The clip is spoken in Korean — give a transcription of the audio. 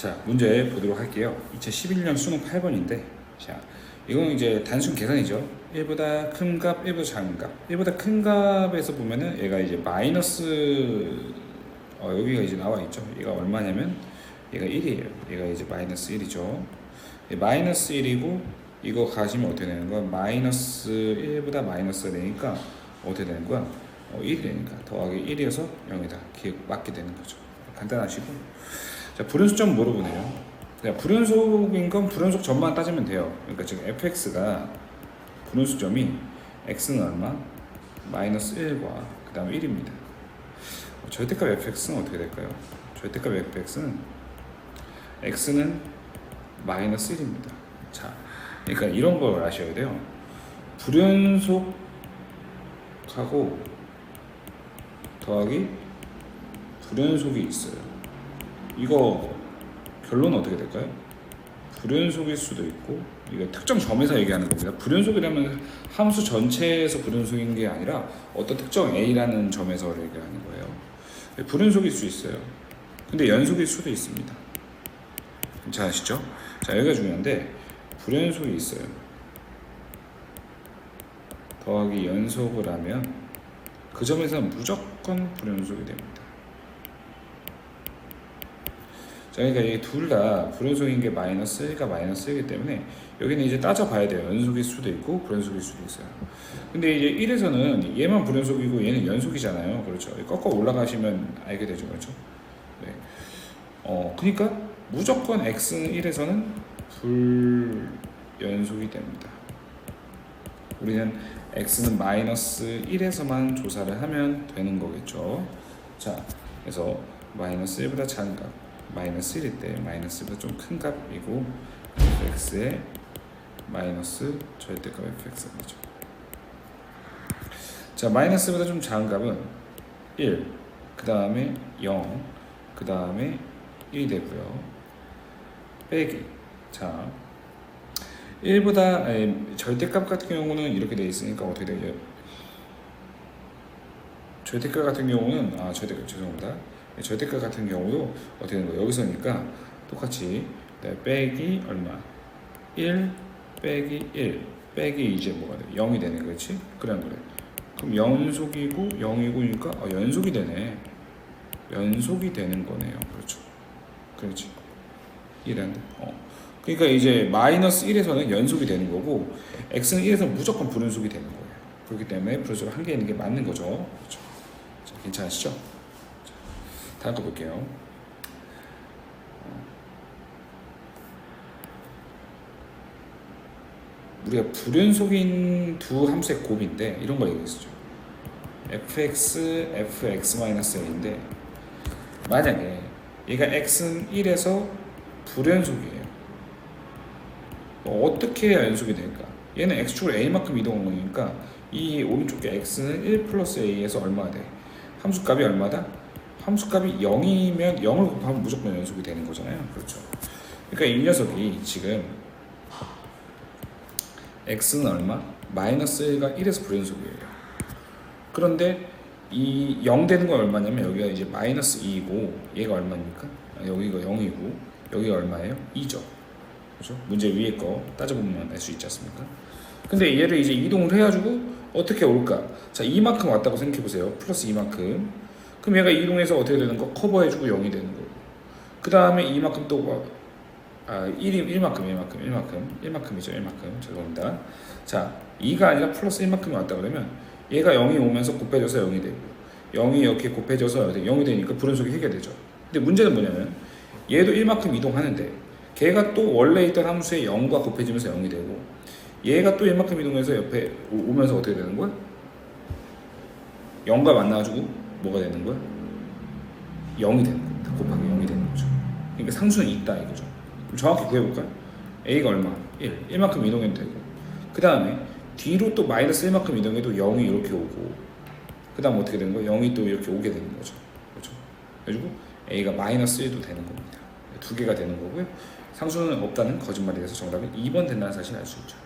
자, 문제 보도록 할게요. 2011년 수능 8번인데, 자, 이건 이제 단순 계산이죠. 1보다 큰 값, 1보다 작은 값. 1보다 큰 값에서 보면은 얘가 이제 마이너스, 어, 여기가 이제 나와 있죠. 얘가 얼마냐면, 얘가 1이에요. 얘가 이제 마이너스 1이죠. 마이너스 1이고, 이거 가시면 어떻게 되는 거야? 마이너스 1보다 마이너스가 되니까, 어떻게 되는 거야? 어, 1이 되니까 더하기 1이어서 0이다. 기억 맞게 되는 거죠. 간단하시고. 자, 불연속점 물어보네요. 그냥 불연속인 건 불연속 점만 따지면 돼요. 그러니까 지금 fx가 불연속점이 x는 얼마? 마이너스 1과 그 다음에 1입니다. 절대값 fx는 어떻게 될까요? 절대값 fx는 x는 마이너스 1입니다. 자, 그러니까 이런 걸 아셔야 돼요. 불연속하고 더하기 불연속이 있어요. 이거 결론은 어떻게 될까요? 불연속일 수도 있고 이거 특정 점에서 얘기하는 겁니다. 불연속이라면 함수 전체에서 불연속인 게 아니라 어떤 특정 a라는 점에서 얘기하는 거예요. 불연속일 수 있어요. 근데 연속일 수도 있습니다. 괜찮으시죠? 자 여기가 중요한데 불연속이 있어요. 더하기 연속을 하면 그 점에서는 무조건 불연속이 됩니다. 자, 그러니까 이 둘 다 불연속인 게 마이너스 1과 마이너스 1이기 때문에 여기는 이제 따져봐야 돼요. 연속일 수도 있고 불연속일 수도 있어요. 근데 이제 1에서는 얘만 불연속이고 얘는 연속이잖아요. 그렇죠. 꺾어 올라가시면 알게 되죠. 그렇죠. 네. 어, 그러니까 무조건 x는 1에서는 불연속이 됩니다. 우리는 x는 마이너스 1에서만 조사를 하면 되는 거겠죠. 자, 그래서 마이너스 1보다 작은 값, 마이너스 1일 때 마이너스보다 좀 큰 값이고 fx의 마이너스 절대값 fx가 되죠. 자, 마이너스보다 좀 작은 값은 1, 그 다음에 0, 그 다음에 1이 되고요. 빼기. 자, 1보다 아니, 절대값 같은 경우는 이렇게 돼 있으니까 어떻게 되죠? 절대값 같은 경우는 아 절대값 죄송합니다. 절대값 같은 경우도 어떻게 되는 거예요? 여기서니까 똑같이 네, 빼기 얼마? 1 빼기 1 빼기 이제 뭐가 돼? 0이 되네 그렇지? 그래 안 그래? 그럼 연속이고 0이고니까 아, 연속이 되네. 연속이 되는 거네요. 그렇죠. 그렇지. 1은 어. 그러니까 이제 마이너스 1에서는 연속이 되는 거고 x는 1에서 무조건 불연속이 되는 거예요. 그렇기 때문에 불연속 한개 있는 게 맞는 거죠. 그렇죠. 자, 괜찮으시죠? 자, 다음 거 볼게요. 우리가 불연속인 두 함수의 곱인데 이런 걸 얘기했었죠. fx, fx-a인데 만약에 얘가 x는 1에서 불연속이에요. 뭐 어떻게 해야 연속이 될까? 얘는 x축으로 a만큼 이동한 거니까 이 오른쪽에 x는 1 플러스 a에서 얼마가 돼? 함수값이 얼마다? 함수값이 0이면 0을 곱하면 무조건 연속이 되는 거잖아요. 그렇죠. 그러니까 이 녀석이 지금 x는 얼마? 마이너스 1과 1에서 불연속이에요. 그런데 이 0 되는 건 얼마냐면 여기가 이제 마이너스 2이고 얘가 얼마입니까? 아, 여기가 0이고 여기가 얼마예요? 2죠. 그렇죠? 문제 위에 거 따져보면 알 수 있지 않습니까? 근데 얘를 이제 이동을 해가지고 어떻게 올까? 자, 이만큼 왔다고 생각해 보세요. 플러스 이만큼. 그럼 얘가 이동해서 어떻게 되는 거? 커버해주고 0이 되는 거고. 그 다음에 이만큼 또 뭐, 아, 1이 1만큼, 1만큼, 1만큼, 1만큼이죠, 1만큼. 죄송합니다. 자, 2가 아니라 플러스 1만큼이 왔다 그러면 얘가 0이 오면서 곱해져서 0이 되고 0이 이렇게 곱해져서 0이 되니까 불연속이 해결되죠. 근데 문제는 뭐냐면 얘도 1만큼 이동하는데 걔가 또 원래 있던 함수의 0과 곱해지면서 0이 되고 얘가 또 1만큼 이동해서 옆에 오- 오면서 어떻게 되는 거야? 0과 만나가지고 뭐가 되는 거야? 0이 되는 겁니다. 곱하기 0이 되는 거죠. 그러니까 상수는 있다 이거죠. 그럼 정확히 구해볼까요? A가 얼마? 1. 1만큼 이동해도 되고 그 다음에 뒤로 또 마이너스 1만큼 이동해도 0이 이렇게 오고 그 다음 어떻게 되는 거야? 0이 또 이렇게 오게 되는 거죠. 그렇죠? 그래가지고 A가 마이너스 1도 되는 겁니다. 두 개가 되는 거고요. 상수는 없다는 거짓말이 돼서 정답은 2번 된다는 사실을 알수 있죠.